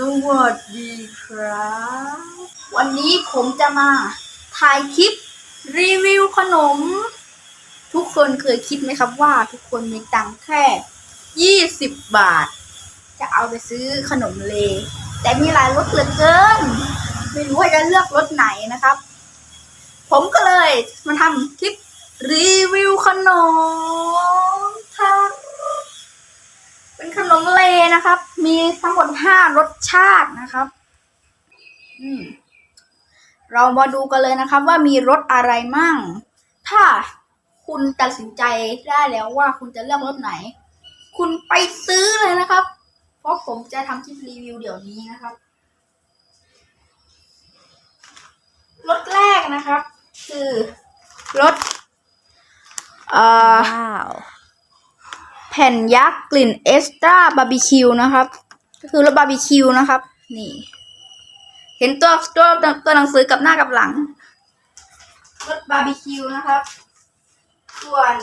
สวัสดีครับ วันนี้ผมจะมาถ่ายคลิปรีวิวขนม ทุกคนเคยคิดไหมครับว่าทุกคนมีตังค์แค่ 20 บาท จะเอาไปซื้อขนมเล แต่มีหลายรสเหลือเกิน ไม่รู้ว่าจะเลือกรสไหนนะครับ ผมก็เลยมาทำคลิปรีวิวขนมครับเป็นขนมเลนะครับ มีทั้งหมดห้ารสชาตินะครับอืมเรามาดูกันเลยนะครับ ว่ามีรสอะไรมั่ง ถ้าคุณตัดสินใจได้แล้วว่าคุณจะเลือกรสไหน คุณไปซื้อเลยนะครับ เพราะผมจะทำคลิปรีวิวเดี๋ยวนี้นะครับรสแรกนะครับ คือรสเอ่อ ว้าว ผ่นยักษ์กลิ่นเอสตราบาร์บีคิวนะครับก็คือรสบาร์บีคิวนะครับ นี่ เห็นตัวตัวตัวหนังสือกับหน้ากับหลังรสบาร์บีคิวนะครับ ส่วน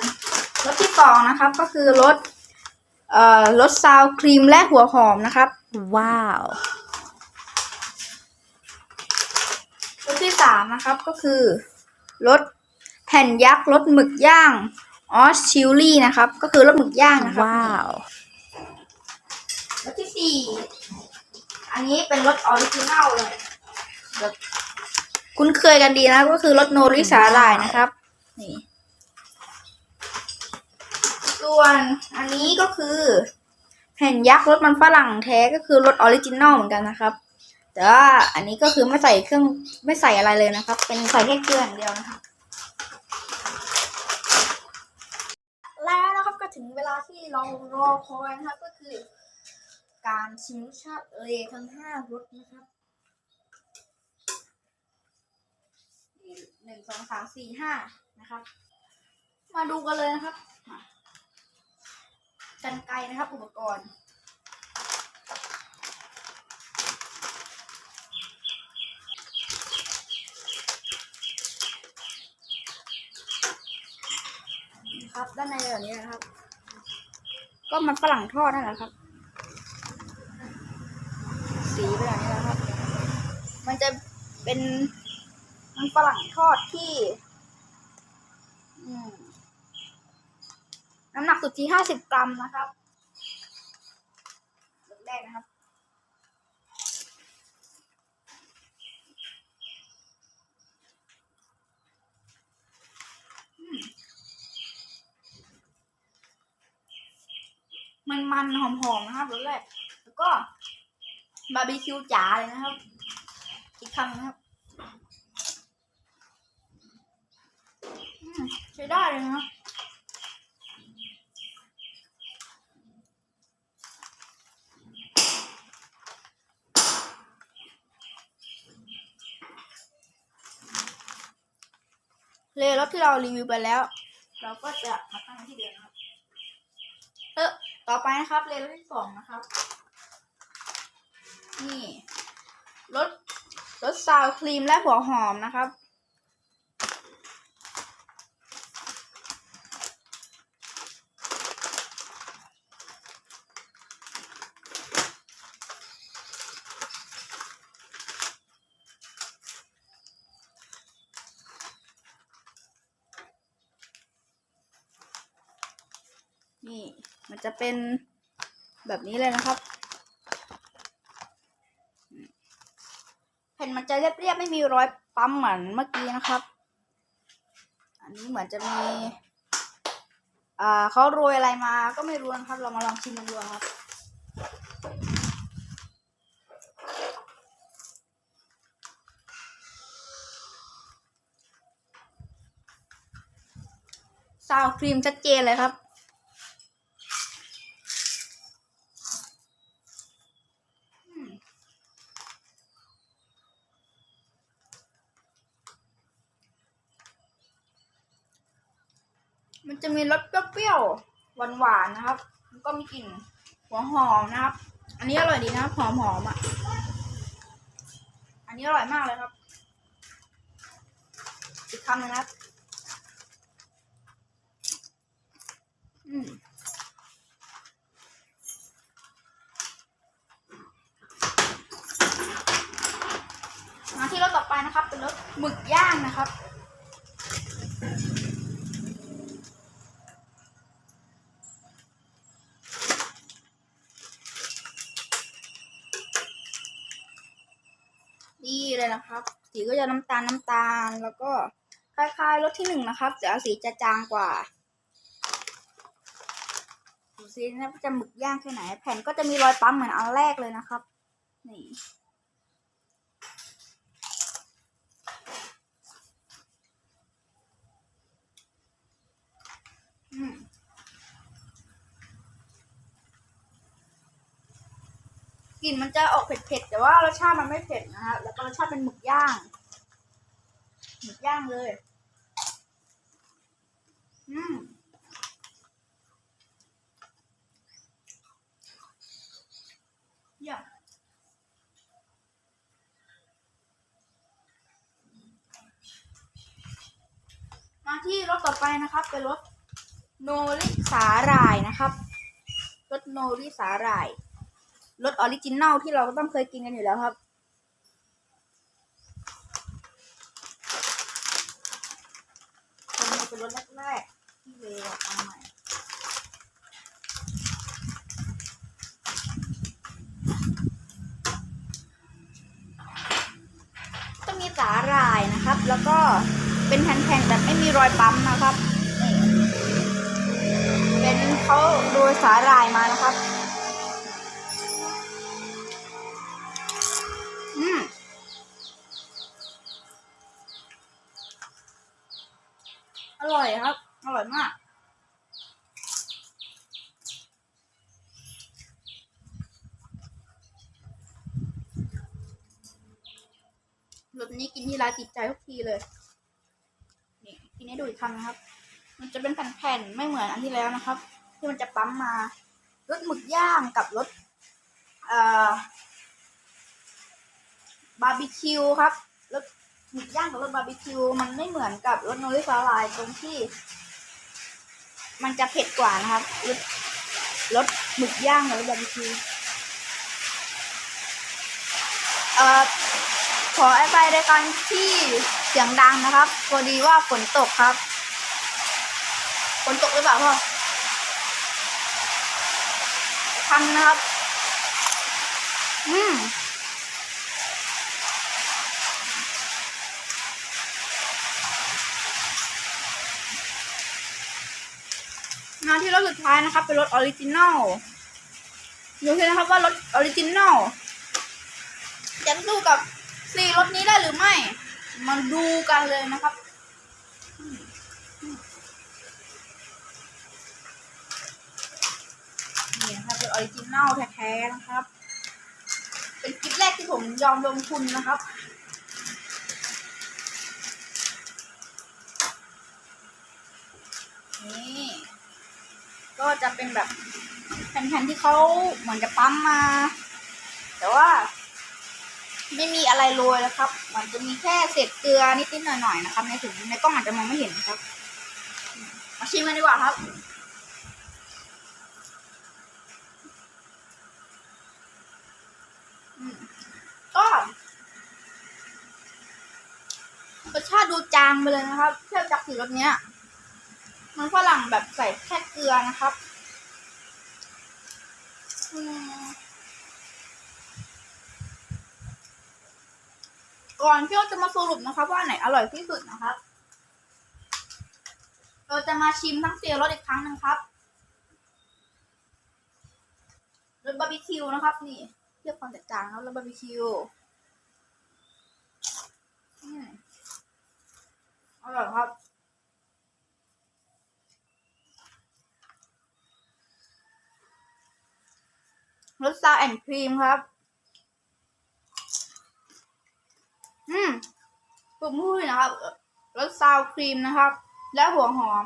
รสที่สองนะครับ ก็คือรสเอ่อรสซาวครีมและหัวหอมนะครับ ว้าวรสที่สามนะครับก็คือรสแผ่นยักษ์รสหมึกย่าง ออสชิลลี่นะครับ ก็คือรสหมึกย่างนะครับว้าวรสที่สี่อันนี้เป็นรสออริจินัลเลยแบบคุ้นเคยกันดีนะก็คือรสโนริสาหร่ายนะครับ นี่ ส่วนอันนี้ก็คือแผ่นยักษ์รสมันฝรั่งแท้ก็คือรสออริจินัลเหมือนกันนะครับ แต่ว่าอันนี้ก็คือไม่ใส่เครื่องไม่ใส่อะไรเลยนะครับ เป็นใส่แค่เกลืออย่างเดียวนะครับ แล้วนะครับก็ ถึงเวลาที่เรารอคอยนะครับก็คือ การชิมรสชาติเลทั้งห้ารสนะครับหนึ่งสองสามสี่ห้านะครับ มาดูกันเลยนะครับกันไกรนะครับอุปกรณ์ครับด้านในแบบนี้นะครับ ก็มันฝรั่งทอดนั่นแหละครับ สีเป็นแบบนี้นะครับ มันจะเป็นมันฝรั่งทอดที่น้ำหนักสุดที่ห้าสิบกรัมนะครับเล่มแรกนะครับ มันมันๆหอมๆนะครับรสแรกแล้วก็บาร์บีคิวจ๋าเลยนะครับ อีกคำนะครับใช้ได้เลยนะครับเลยรถที่เรารีวิวไปแล้ว เราก็จะมาตั้งที่เดิมครับ ต่อไปนะครับเลนรถที่สองนะครับ นี่รสรสซาวครีมและหัวหอมนะครับ นี่ มัน จะเป็นแบบนี้เลยนะครับแผ่นมันจะเรียบๆไม่มีรอยปั๊มเหมือนเมื่อกี้นะครับ อันนี้เหมือนจะมีอ่าเขาโรยอะไรมาก็ไม่รู้นะครับ เรามาลองชิมกันดูครับซาวครีมชัดเจนเลยครับ มันจะมีรสเปรี้ยวๆหวานๆนะครับก็มีกลิ่นหัวหอมนะครับ อันนี้อร่อยดีนะครับหอมๆอะ อันนี้อร่อยมากเลยครับ อีกคำหนึงนะครับอืมที่รถต่อไปนะครับ เป็นรถหมึกย่างนะครับ เลยนะครับ สีก็จะน้ำตาลน้ำตาล แล้วก็คล้ายๆรถที่หนึ่งนะครับ แต่อาสีจะจางกว่าดูสินะจะหมึกย่างแค่ไหน แผ่นก็จะมีรอยปั๊มเหมือนอันแรกเลยนะครับ นี่อืม กลิ่นมันจะออกเผ็ดๆแต่ว่ารสชาติมันไม่เผ็ดนะครับแล้วก็รสชาติเป็นหมึกย่าง หมึกย่างเลย อืมเยี่ยมมาที่รถต่อไปนะครับเป็นรถโนริสาหร่ายนะครับรถโนริสาหร่าย รสออริจินัลที่เราก็ต้องเคยกินกันอยู่แล้วครับคนนี้เป็นรถแรกๆที่เลวทำใหม่จะมีสาหร่ายนะครับ แล้วก็เป็นแผ่นๆแบบไม่มีรอยปั๊มนะครับ เป็นเขาโรยสาหร่ายมานะครับ ร่อยครับ อร่อยมาก รสนี้กินที่ร้านติดใจทุกทีเลย นี่กินให้ดูอีกครั้งนะครับ มันจะเป็นแผ่นๆไม่เหมือนอันที่แล้วนะครับ ที่มันจะปั๊มมารสหมึกย่างกับรสเอ่อบาร์บีคิวครับรส หมึกย่างกับรสบาร์บีคิวมันไม่เหมือนกับรสโนริสาลายตรงที่ มันจะเผ็ดกว่านะครับรสรสหมึกย่างกับรสบาร์บีคิวเอ่อขอไปรายการที่เสียงดังนะครับพอดีว่าฝนตกครับฝนตกหรือเปล่าพ่อทำนะครับ อืม มาที่รถ สุดท้ายนะครับเป็นรถออริจินัลดูสินะครับว่ารถออริจินัลจะสู้กับสี่รถนี้ได้หรือไม่ มาดูกันเลยนะครับ นี่นะครับเป็นออริจินัลแท้ๆนะครับ เป็นคลิปแรกที่ผมยอมลงทุนนะครับนี่ ก็จะเป็นแบบแผ่นๆที่เขาเหมือนจะปั๊มมา แต่ว่า ไม่มีอะไรโรยแล้วครับมันจะมีแค่เศษเกลือนิดๆหน่อยๆนะครับ ในถุงในกล้องอาจจะมองไม่เห็นนะครับ มาชิมกันดีกว่าครับอืมก็รสชาติดูจางไปเลยนะครับ เทียบจากสีรสเนี้ย มันฝรั่งแบบใส่แค่เกลือนะครับก่อนที่เราจะมาสรุปนะครับว่าอันไหนอร่อยที่สุดนะครับเราจะมาชิมทั้งเสี่รสอีกครั้งหนึ่งครับรสบาร์บีคิวนะครับนี่เรียกความแตกต่างนะครับรสบาร์บีคิวอร่อยครับ รสซาวแอนด์ครีมครับ อืมผมพูดนะครับรสซาวครีมนะครับ และหัวหอม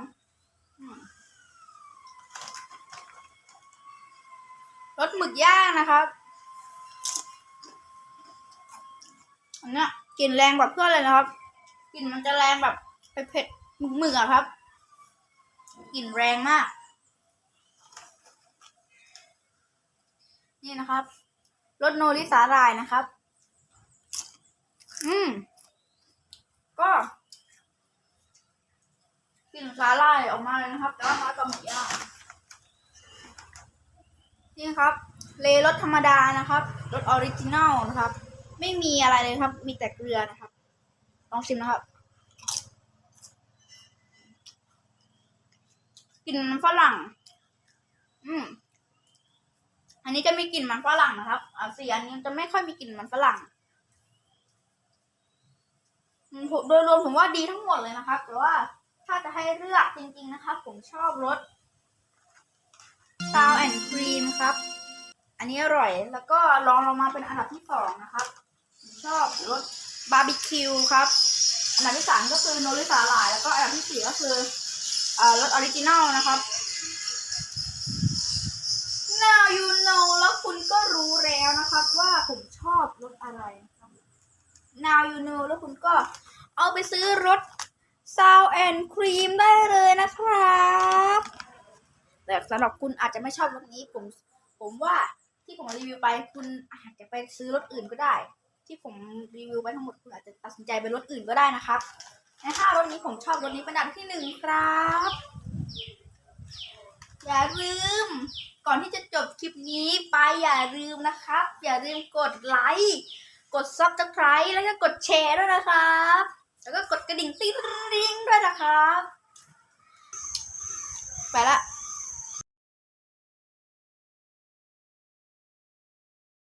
รสหมึกย่างนะครับอันนี้กลิ่นแรงกว่าเพื่อนเลยนะครับกลิ่นมันจะแรงแบบเผ็ดๆหมึกๆอะครับกลิ่นแรงมาก นี่นะครับรสโนริสาหร่ายนะครับ อืม ก็กลิ่นสาหร่ายออกมาเลยนะครับ แต่ว่ามากับหมูย่างนี่ครับ เลรสธรรมดานะครับรสออริจินัลนะครับ ไม่มีอะไรเลยครับ มีแต่เกลือนะครับ ลองชิมนะครับกลิ่นมันฝรั่ง อืม อันนี้จะมีกลิ่นมันฝรั่งนะครับอ่าสีอันนี้จะไม่ค่อยมีกลิ่นมันฝรั่งโดยรวมผมว่าดีทั้งหมดเลยนะครับแต่ว่าถ้าจะให้เลือกจริง ๆ นะครับ ผมชอบรสซาวแอนด์ครีมครับ อันนี้อร่อยแล้วก็รองลงมาเป็นอันดับที่สองนะครับผมชอบรสบาร์บีคิวครับอันดับที่สามก็คือโนริสาหร่ายแล้วก็อันดับที่สี่ก็คืออ่อรสออริจินัลนะครับ Now you know แล้วคุณก็รู้แล้วนะครับ ว่าผมชอบรสอะไรนะครับ Now you know แล้วคุณก็เอาไปซื้อรส Sound and Cream ได้เลยนะครับ แต่สำหรับคุณอาจจะไม่ชอบรสนี้ผมผมว่าที่ผมรีวิวไปคุณอาจจะไปซื้อรสอื่นก็ได้ ที่ผมรีวิวไปทั้งหมดคุณอาจจะตัดสินใจเป็นรสอื่นก็ได้นะครับในห้ารสนี้ผมชอบรสนี้เป็นอันดับที่หนึ่งครับ อย่าลืม ก่อนที่จะจบคลิปนี้ไปอย่าลืมนะครับ อย่าลืมกดไลค์กดซับสไคร b e แล้วก็กดแชร์ด้วยนะครับ แล้วก็กดกระดิ่งติ๊งด้วยนะครับ ไปละ